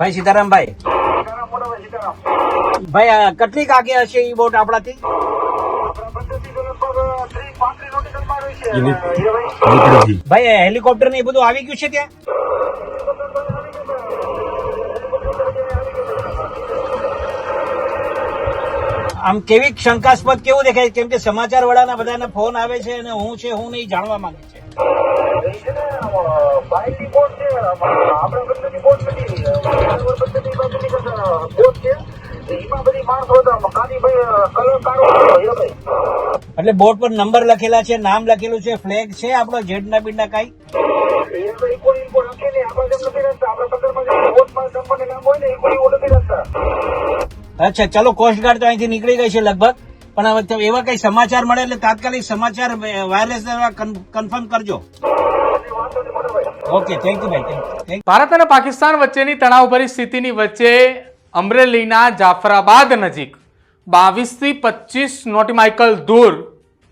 ભાઈ સીતારામ ભાઈ ભાઈ આ કાગે હશે એ બોટ આપણાથી? ભાઈ હેલિકોપ્ટર ને એ બધું આવી ગયું છે ત્યાં? આમ કેવી શંકાસ્પદ કેવું દેખાય? કેમ કે સમાચાર વાળાના બધાના ફોન આવે છે અને હું છે હું નહીં જાણવા માંગે છે. એટલે બોર્ડ પર નંબર લખેલા છે, નામ લખેલું છે, ફ્લેગ છે આપણો રાખે ને એ કોઈ? અચ્છા, ચલો કોસ્ટગાર્ડ તો અહીંથી નીકળી ગઈ છે લગભગ. પણ એવા કઈ સમાચાર મળે એટલે તાત્કાલિક સમાચાર વાયરલેસ કન્ફર્મ કરજો. ઓકે થેન્ક યુ ભાઈ થેન્ક ભારત અને પાકિસ્તાન વચ્ચેની તણાવભરી સ્થિતિની વચ્ચે અમરેલીના જાફરાબાદ નજીક બાવીસથી પચીસ નોટિમાઇકલ દૂર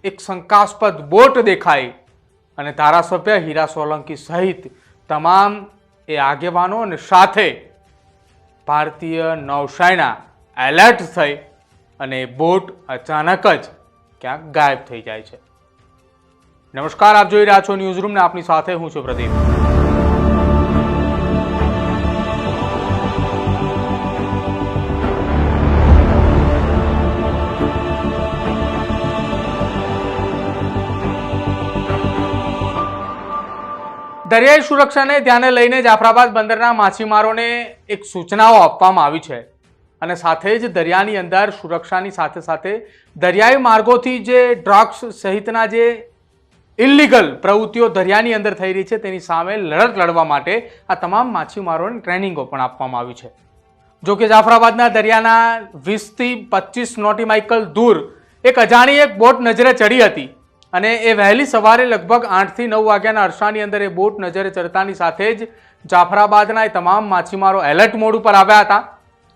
એક શંકાસ્પદ બોટ દેખાઈ અને ધારાસભ્ય હીરા સોલંકી સહિત તમામ એ આગેવાનો અને સાથે ભારતીય નૌસેના એલર્ટ થઈ અને બોટ અચાનક જ ક્યાંક ગાયબ થઈ જાય છે. નમસ્કાર, આપ જોઈ રહ્યા છો ન્યૂઝ આપની સાથે હું છું પ્રદીપ. દરિયાઈ સુરક્ષાને ધ્યાને લઈને જાફરાબાદ બંદરના માછીમારોને એક સૂચનાઓ આપવામાં આવી છે. અને સાથે જ દરિયાની અંદર સુરક્ષાની સાથે સાથે દરિયાઈ માર્ગોથી જે ડ્રગ્સ સહિતના જે ઇલીગલ પ્રવૃત્તિઓ દરિયાની અંદર થઈ રહી છે, તેની સામે લડત લડવા માટે આ તમામ માછીમારોને ટ્રેનિંગો પણ આપવામાં આવી છે. જો કે જાફરાબાદના દરિયાના વીસથી પચીસ નોટિમાઇકલ દૂર એક અજાણી એક બોટ નજરે ચડી હતી. અને એ વહેલી સવારે લગભગ આઠથી નવ વાગ્યાના અરસાની અંદર એ બોટ નજરે ચડતાની સાથે જ જાફરાબાદના એ તમામ માછીમારો એલર્ટ મોડ ઉપર આવ્યા હતા.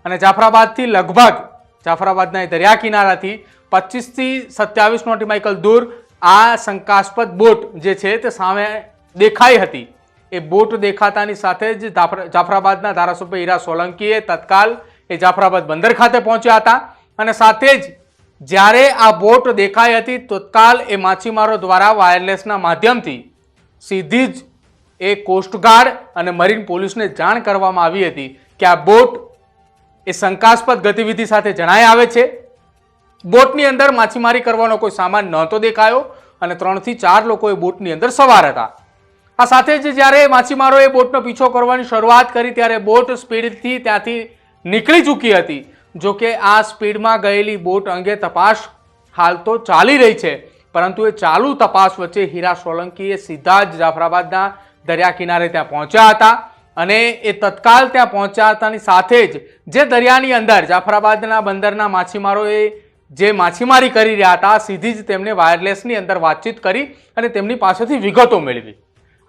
અને જાફરાબાદથી લગભગ, જાફરાબાદના એ દરિયા કિનારાથી પચીસથી સત્યાવીસ નોટિમાઇકલ દૂર આ શંકાસ્પદ બોટ જે છે તે સામે દેખાઈ હતી. એ બોટ દેખાતાની સાથે જ જાફરાબાદના ધારાસભ્ય હીરા સોલંકીએ તત્કાલ એ જાફરાબાદ બંદર ખાતે પહોંચ્યા હતા અને સાથે જ જ્યારે આ બોટ દેખાઈ હતી, તત્કાલ એ માછીમારો દ્વારા વાયરલેસના માધ્યમથી સીધી જ એ કોસ્ટગાર્ડ અને મરીન પોલીસને જાણ કરવામાં આવી હતી કે આ બોટ એ શંકાસ્પદ ગતિવિધિ સાથે જણાય આવે છે. બોટની અંદર માછીમારી કરવાનો કોઈ સામાન નહોતો દેખાયો અને ત્રણથી ચાર લોકો એ બોટની અંદર સવાર હતા. આ સાથે જ જ્યારે માછીમારોએ બોટનો પીછો કરવાની શરૂઆત કરી, ત્યારે બોટ સ્પીડથી ત્યાંથી નીકળી ચૂકી હતી. જો કે આ સ્પીડમાં ગયેલી બોટ અંગે તપાસ હાલ તો ચાલી રહી છે, પરંતુ એ ચાલુ તપાસ વચ્ચે હીરા સોલંકીએ સીધા જ જાફરાબાદના દરિયા કિનારે ત્યાં પહોંચ્યા હતા અને એ તત્કાલ ત્યાં પહોંચ્યા હતાની સાથે જ જે દરિયાની અંદર, જાફરાબાદના બંદરના માછીમારોએ જે માછીમારી કરી રહ્યા હતા, સીધી જ તેમને વાયરલેસની અંદર વાતચીત કરી અને તેમની પાસેથી વિગતો મેળવી.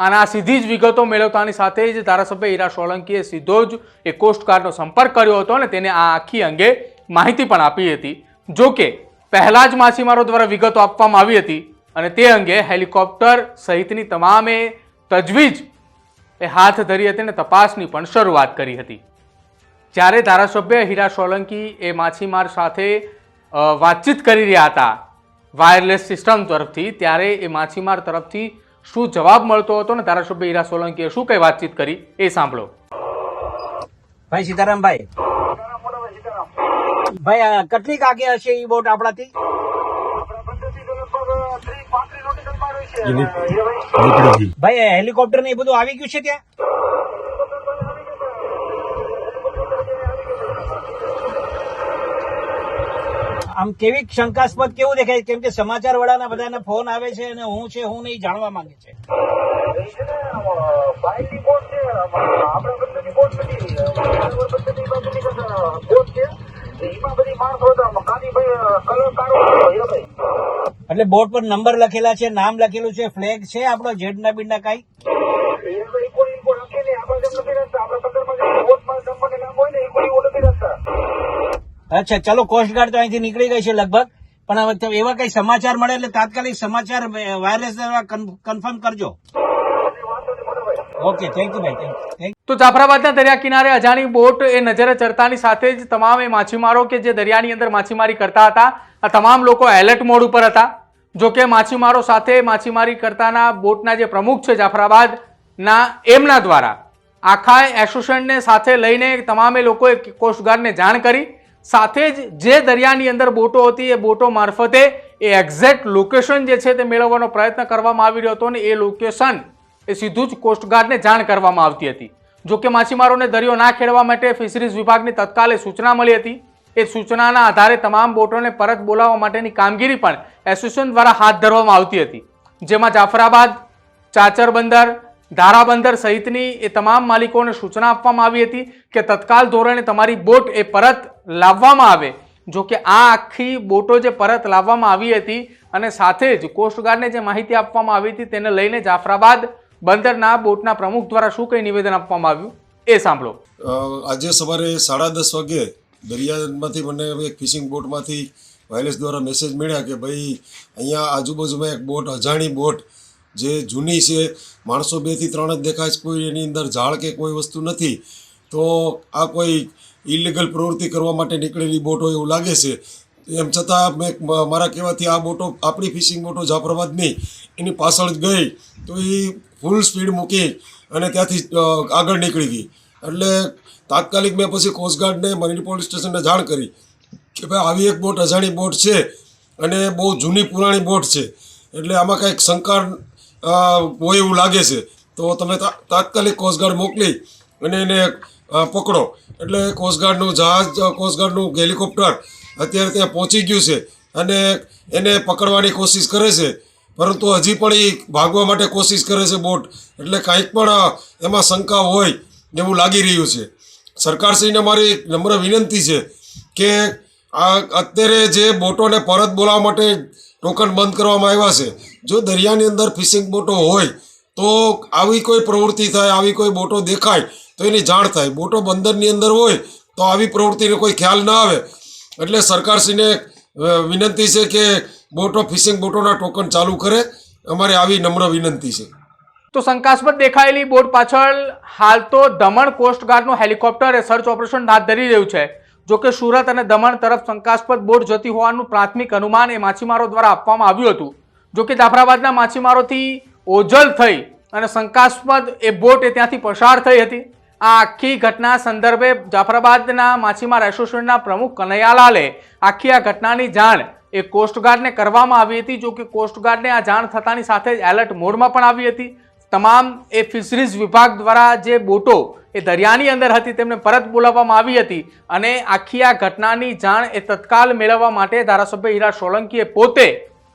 અને આ સીધી જ વિગતો મેળવતાની સાથે જ ધારાસભ્ય ઈરા સોલંકીએ સીધો જ એ કોસ્ટગાર્ડનો સંપર્ક કર્યો હતો અને તેને આ આખી અંગે માહિતી પણ આપી હતી. જો કે, પહેલાં જ માછીમારો દ્વારા વિગતો આપવામાં આવી હતી અને તે અંગે હેલિકોપ્ટર સહિતની તમામે તજવીજ એ હાથ ધરી હતી અને તપાસની પણ શરૂઆત કરી હતી. જ્યારે ધારાસભ્ય હીરા સોલંકી એ માછીમાર સાથે વાતચીત કરી રહ્યા હતા વાયરલેસ સિસ્ટમ તરફથી, ત્યારે એ માછીમાર તરફથી શું જવાબ મળતો હતો ને ધારાસભ્ય હીરા સોલંકીએ શું કઈ વાતચીત કરી? એ સાંભળો. ભાઈ સીતારામભાઈ. સીતારામ ભાઈ ભાઈ આ કેટલીક આગે હશે એ બોટ આપણાથી? ભાઈ હેલિકોપ્ટર ને એ બધું આવી ગયું છે ત્યાં? આમ કેવી શંકાસ્પદ કેવું દેખાય? કેમ કે સમાચાર વાળાના બધાને ફોન આવે છે અને હું છે, હું નહીં જાણવા માંગે છે. એટલે બોર્ડ પર નંબર લખેલા છે, નામ લખેલું છે, ફ્લેગ છે આપણો જેડના બીડના કાંઈ હીરાભાઈ કોઈ ઇન્ફો રાખે ને આપણે જેમ નથી રાખતા આપણા પત્રમાં જે બોટમાં કંપની નામ હોય ને એ કોઈ એવું નથી રાખતા અચ્છા, ચલો કોસ્ટગાર્ડ તો અહીંથી નીકળી ગઈ છે લગભગ. પણ એવા કઈ સમાચાર મળે એટલે તાત્કાલિક સમાચાર વાયરલેસ દ્વારા કન્ફર્મ કરજો. ઓકે થેન્ક યુ ભાઈ થેન્ક તો જાફરાબાદના દરિયા કિનારે અજાણી બોટ એ નજરે ચડતાની સાથે જ તમામ એ માછીમારો કે જે દરિયાની અંદર માછીમારી કરતા હતા, આ તમામ લોકો એલર્ટ મોડ ઉપર હતા. જો કે માછીમારો સાથે માછીમારી કરતાના બોટના જે પ્રમુખ છે જાફરાબાદના એમના દ્વારા આખા એસોસિએશનને સાથે લઈને તમામે લોકોએ કોસ્ટગાર્ડને જાણ કરી. સાથે જ જે દરિયાની અંદર બોટો હતી, એ બોટો મારફતે એ એક્ઝેક્ટ લોકેશન જે છે તે મેળવવાનો પ્રયત્ન કરવામાં આવી રહ્યો હતો અને એ લોકેશન એ સીધું જ કોસ્ટગાર્ડને જાણ કરવામાં આવતી હતી. જો કે માછીમારોને દરિયો ના ખેડવા માટે ફિશરીઝ વિભાગની તત્કાલે સૂચના મળી હતી. એ સૂચનાના આધારે તમામ બોટોને પરત બોલાવવા માટેની કામગીરી પણ એસોસિએશન દ્વારા હાથ ધરવામાં આવતી હતી. જેમાં જાફરાબાદ, ચાચર બંદર ધારા બંદર સહિતની એ તમામ માલિકોને સૂચના આપવામાં આવી હતી કે તત્કાલ ધોરણે તમારી બોટ એ પરત લાવવામાં આવે. જો કે આ આખી બોટો જે પરત લાવવામાં આવી હતી અને સાથે જ કોસ્ટગાર્ડને જે માહિતી આપવામાં આવી હતી તેને લઈને જાફરાબાદ બંદરના બોટના પ્રમુખ દ્વારા શું કંઈ નિવેદન આપવામાં આવ્યું? એ સાંભળો. આજે સવારે સાડા દસ વાગે દરિયામાંથી મને એક ફિશિંગ બોટમાંથી વાયરલેસ દ્વારા મેસેજ મળ્યા કે ભાઈ, અહીંયા આજુબાજુમાં એક બોટ, અજાણી બોટ જે જૂની છે, માણસો બેથી ત્રણ જ દેખાય છે, કોઈ એની અંદર ઝાડ કે કોઈ વસ્તુ નથી. તો આ કોઈ ઇલીગલ પ્રવૃત્તિ કરવા માટે નીકળેલી બોટ હોય એવું લાગે છે. એમ છતાં મેં મારા કહેવાથી આ બોટો, આપણી ફિશિંગ બોટો જાફરાબાદની એની પાછળ જ ગઈ. તો એ ફૂલ સ્પીડ મૂકી અને ત્યાંથી આગળ નીકળી ગઈ. એટલે તાત્કાલિક મેં પછી કોસ્ટગાર્ડને મરીન પોલીસ સ્ટેશનને જાણ કરી કે ભાઈ, આવી એક બોટ અજાણી બોટ છે અને બહુ જૂની પુરાણી બોટ છે. એટલે આમાં કાંઈક શંકા હોય એવું લાગે છે. તો તમે તાત્કાલિક કોસ્ટગાર્ડ મોકલી અને એને પકડો. એટલે કોસ્ટગાર્ડનું જહાજ કોસ્ટગાર્ડનું હેલિકોપ્ટર અત્યારે ત્યાં પહોંચી ગયું છે અને એને પકડવાની કોશિશ કરે છે. પરંતુ હજી પણ એ ભાગવા માટે કોશિશ કરે છે બોટ. એટલે કાંઈક પણ એમાં શંકા હોય એવું લાગી રહ્યું છે. સરકારશ્રીને મારી નમ્ર વિનંતી છે કે આ અત્યારે જે બોટોને પરત બોલાવવા માટે ટોકન બંધ કરવામાં આવ્યા છે. જો દરિયાની અંદર ફિશિંગ બોટો હોય, તો આવી કોઈ પ્રવૃત્તિ થાય, આવી કોઈ બોટો દેખાય, તો એની જાણ થાય. બોટો બંદરની અંદર હોય, તો આવી પ્રવૃત્તિનો કોઈ ખ્યાલ ના આવે. એટલે સરકારશ્રીને વિનંતી છે કે બોટો ફિશિંગ બોટોના ટોકન ચાલુ કરે. અમારી આવી નમ્ર વિનંતી છે. તો શંકાસ્પદ દેખાયેલી બોટ પાછળ હાલ તો દમણ કોસ્ટગાર્ડનું હેલિકોપ્ટર સર્ચ ઓપરેશન હાથ ધરી રહ્યું છે. જો કે સુરત અને દમણ તરફ શંકાસ્પદ બોટ જતી હોવાનું પ્રાથમિક અનુમાન એ માછીમારો દ્વારા આપવામાં આવ્યું હતું. જો કે જાફરાબાદના માછીમારોથી ઓજલ થઈ અને શંકાસ્પદ એ બોટ એ ત્યાંથી પસાર થઈ હતી. આ આખી ઘટના સંદર્ભે જાફરાબાદના માછીમાર એસોસિએશનના પ્રમુખ કનૈયાલાલે આખી આ ઘટનાની જાણ એ કોસ્ટગાર્ડને કરવામાં આવી હતી. જો કે કોસ્ટગાર્ડને આ જાણ થતાની સાથે જ એલર્ટ મોડમાં પણ આવી હતી. તમામ એ ફિશરીઝ વિભાગ દ્વારા જે બોટો એ દરિયાની અંદર હતી, તેમને પરત બોલાવવામાં આવી હતી. અને આખી આ ઘટનાની જાણ એ તત્કાલ મેળવવા માટે ધારાસભ્ય હીરા સોલંકીએ પોતે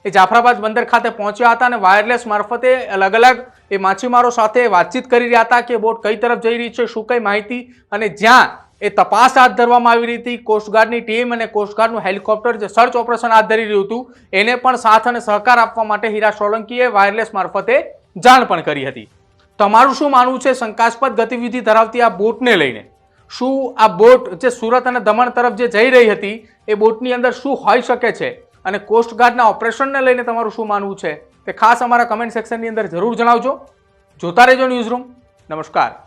એ જાફરાબાદ બંદર ખાતે પહોંચ્યા હતા અને વાયરલેસ મારફતે અલગ અલગ એ માછીમારો સાથે વાતચીત કરી રહ્યા હતા કે બોટ કઈ તરફ જઈ રહી છે, શું કઈ માહિતી અને જ્યાં એ તપાસ હાથ ધરવામાં આવી રહી હતી. કોસ્ટગાર્ડની ટીમ અને કોસ્ટગાર્ડનું હેલિકોપ્ટર જે સર્ચ ઓપરેશન હાથ ધરી રહ્યું હતું, એને પણ સાથ અને સહકાર આપવા માટે હીરા સોલંકીએ વાયરલેસ મારફતે જાણ પણ કરી હતી. તમારું શું માનવું છે? શંકાસ્પદ ગતિવિધિ ધરાવતી આ બોટને લઈને. શું આ બોટ જે સુરત અને દમણ તરફ જે જઈ રહી હતી, એ બોટની અંદર શું હોઈ શકે છે? અને કોસ્ટગાર્ડના ઓપરેશનને લઈને તમારું શું માનવું છે? તે ખાસ અમારા કમેન્ટ સેક્શનની અંદર જરૂર જણાવજો. જોતા રહેજો ન્યૂઝરૂમ નમસ્કાર.